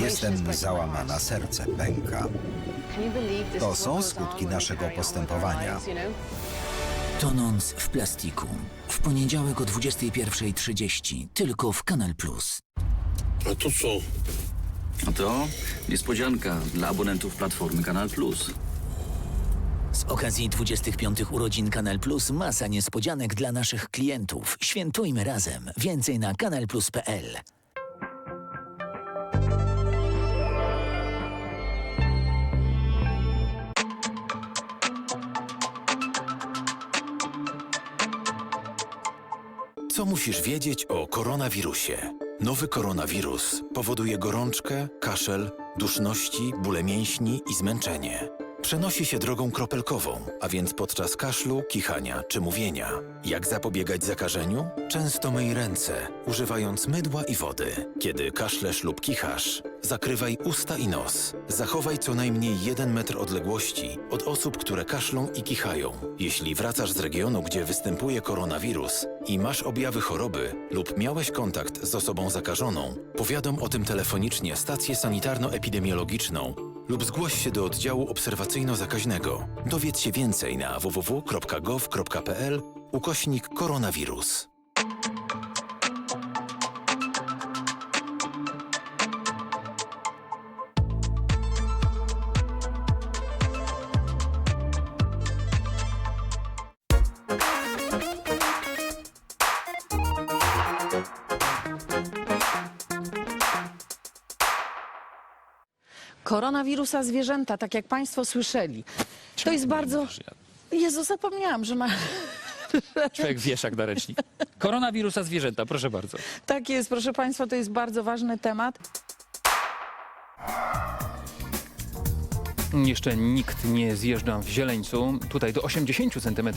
Jestem załamana, serce pęka. To są skutki naszego postępowania. Tonąc w plastiku. W poniedziałek o 21.30 tylko w Kanal Plus. A to co? A to niespodzianka dla abonentów platformy Kanal Plus. Z okazji 25 urodzin Kanal Plus masa niespodzianek dla naszych klientów. Świętujmy razem. Więcej na kanalplus.pl. Co musisz wiedzieć o koronawirusie? Nowy koronawirus powoduje gorączkę, kaszel, duszności, bóle mięśni i zmęczenie. Przenosi się drogą kropelkową, a więc podczas kaszlu, kichania czy mówienia. Jak zapobiegać zakażeniu? Często myj ręce, używając mydła i wody. Kiedy kaszlesz lub kichasz, zakrywaj usta i nos. Zachowaj co najmniej 1 metr odległości od osób, które kaszlą i kichają. Jeśli wracasz z regionu, gdzie występuje koronawirus i masz objawy choroby lub miałeś kontakt z osobą zakażoną, powiadom o tym telefonicznie stację sanitarno-epidemiologiczną lub zgłoś się do oddziału obserwacyjno-zakaźnego. Dowiedz się więcej na www.gov.pl ukośnik koronawirus. Koronawirusa zwierzęta, tak jak Państwo słyszeli. To jest bardzo. Jezu, zapomniałam, że ma. Człowiek wieszak na ręcznik. Koronawirusa zwierzęta, proszę bardzo. Tak jest, proszę Państwa, to jest bardzo ważny temat. Jeszcze nikt nie zjeżdża w Zieleńcu. Tutaj do 80 cm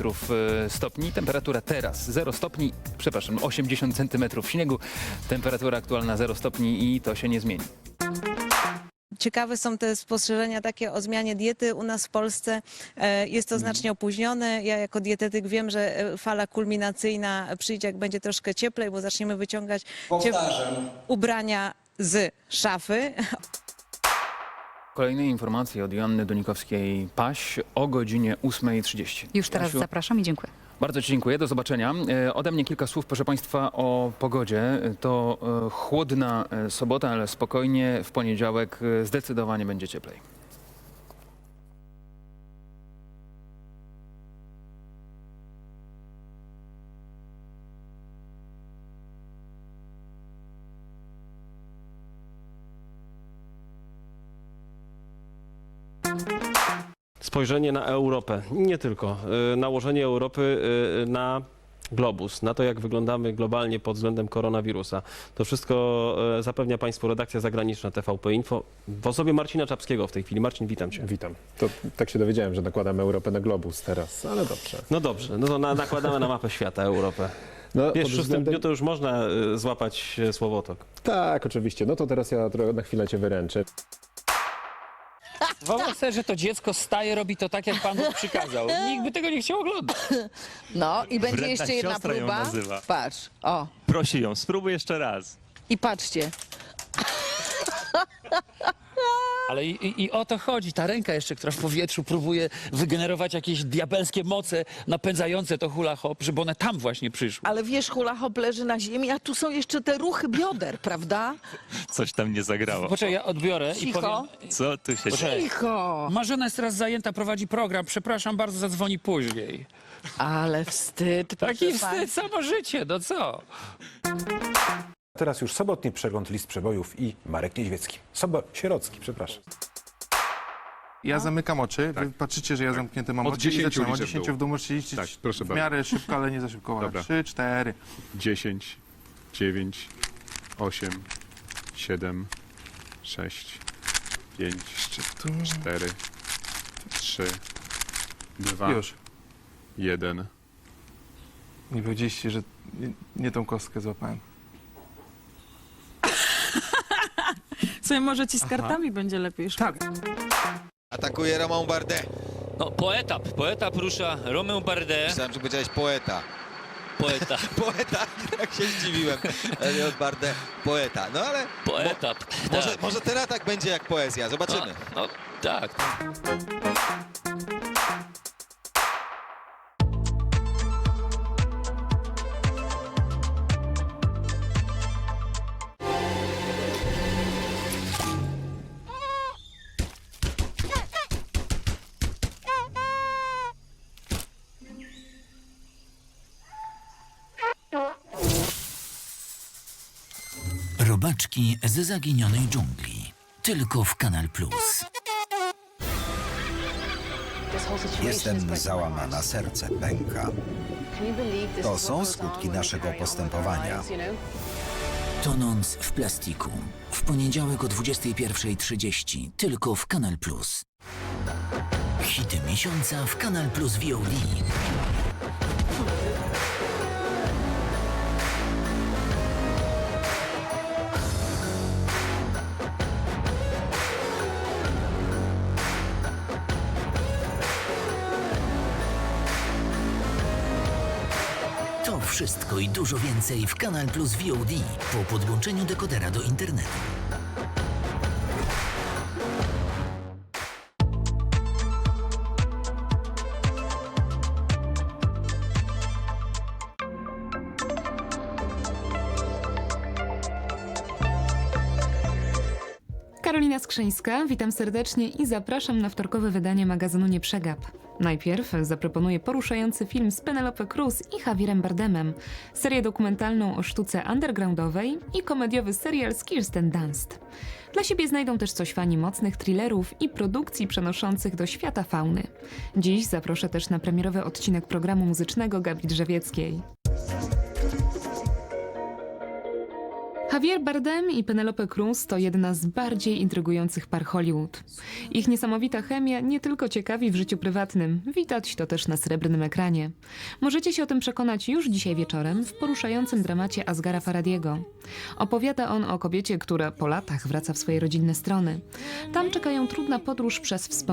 stopni. Temperatura teraz 0 stopni, przepraszam, 80 cm śniegu. Temperatura aktualna 0 stopni i to się nie zmieni. Ciekawe są te spostrzeżenia takie o zmianie diety u nas w Polsce. E, Jest to znacznie opóźnione. Ja jako dietetyk wiem, że e, fala kulminacyjna przyjdzie, jak będzie troszkę cieplej, bo zaczniemy wyciągać ubrania z szafy. Kolejne informacje od Joanny Donikowskiej-Paś o godzinie 8.30. Już teraz Jasiu, zapraszam i dziękuję. Bardzo Ci dziękuję, do zobaczenia. E, Ode mnie kilka słów, proszę Państwa, o pogodzie. To e, chłodna e, sobota, ale spokojnie. W poniedziałek zdecydowanie będzie cieplej. Spojrzenie na Europę, nie tylko, y, nałożenie Europy y, na globus, na to jak wyglądamy globalnie pod względem koronawirusa. To wszystko y, zapewnia Państwu redakcja zagraniczna TVP Info w osobie Marcina Czapskiego w tej chwili. Marcin, witam Cię. Witam. To tak się dowiedziałem, że nakładamy Europę na globus teraz, ale dobrze. No dobrze, no to na, nakładamy na mapę świata Europę. No, Wiesz, w szóstym względem- dniu to już można złapać słowotok. Tak, oczywiście. No to teraz ja na chwilę cię wyręczę. Wyobraź sobie, że to dziecko staje, robi to tak, jak Pan Bóg przykazał. Nikt by tego nie chciał oglądać. No i będzie Wredna jeszcze jedna siostra ją próba. nazywa. Patrz, o. Prosi ją, spróbuj jeszcze raz. I patrzcie. Ale i, i, i o to chodzi. Ta ręka jeszcze, która w powietrzu próbuje wygenerować jakieś diabelskie moce napędzające to hula hop, żeby one tam właśnie przyszły. Ale wiesz, hula hop leży na ziemi, a tu są jeszcze te ruchy bioder, prawda? Coś tam nie zagrało. Poczekaj, ja odbiorę i Cicho. powiem... Co tu się dzieje? Cicho. Marzena jest teraz zajęta, prowadzi program. Przepraszam bardzo, zadzwoni później. Ale wstyd. Taki proszę wstyd, państwa. samo życie, no co? Teraz już sobotni przegląd list przebojów i Marek Niedźwiecki. Sobo Sierocki, przepraszam. Ja zamykam oczy, wy patrzycie, że ja zamknięte mam Od oczy i 10 zaczynam od liczę w 10 dół. musicie liczyć Tak, proszę w bardzo. miarę szybko, ale nie za szybko. Dobra. 3, 4. 10, 9, 8, 7, 6, 5, 4, 3, 2, Już. 1. Nie powiedzieliście, że nie, nie tą kostkę złapałem. Sobie może ci z kartami będzie lepiej szukać. Tak. Atakuje Romain Bardet. No, poetap, poetap rusza Romeo Bardet. Myślałem, że powiedziałeś poeta. Poeta. Poeta, jak się zdziwiłem. Elliot Barde, poeta. No ale Poeta. może, tak. może teraz tak będzie jak poezja. Zobaczymy. No, no tak. Robaczki ze zaginionej dżungli. Tylko w Kanal Plus. Jestem załamana, serce pęka. To są skutki naszego postępowania. Tonąc w plastiku. W poniedziałek o 21.30. Tylko w Kanal Plus. Hity miesiąca w Kanal Plus VOD. Wszystko i dużo więcej w Kanal Plus VOD po podłączeniu dekodera do internetu. Karolina Skrzyńska, witam serdecznie i zapraszam na wtorkowe wydanie magazynu Nie Przegap. Najpierw zaproponuję poruszający film z Penelope Cruz i Javierem Bardemem, serię dokumentalną o sztuce undergroundowej i komediowy serial z Kirsten Dunst. Dla siebie znajdą też coś fani mocnych thrillerów i produkcji przenoszących do świata fauny. Dziś zaproszę też na premierowy odcinek programu muzycznego Gabi Drzewieckiej. Javier Bardem i Penelope Cruz to jedna z bardziej intrygujących par Hollywood. Ich niesamowita chemia nie tylko ciekawi w życiu prywatnym, widać to też na srebrnym ekranie. Możecie się o tym przekonać już dzisiaj wieczorem w poruszającym dramacie Asgara Faradiego. Opowiada on o kobiecie, która po latach wraca w swoje rodzinne strony. Tam czeka ją trudna podróż przez wspomnienia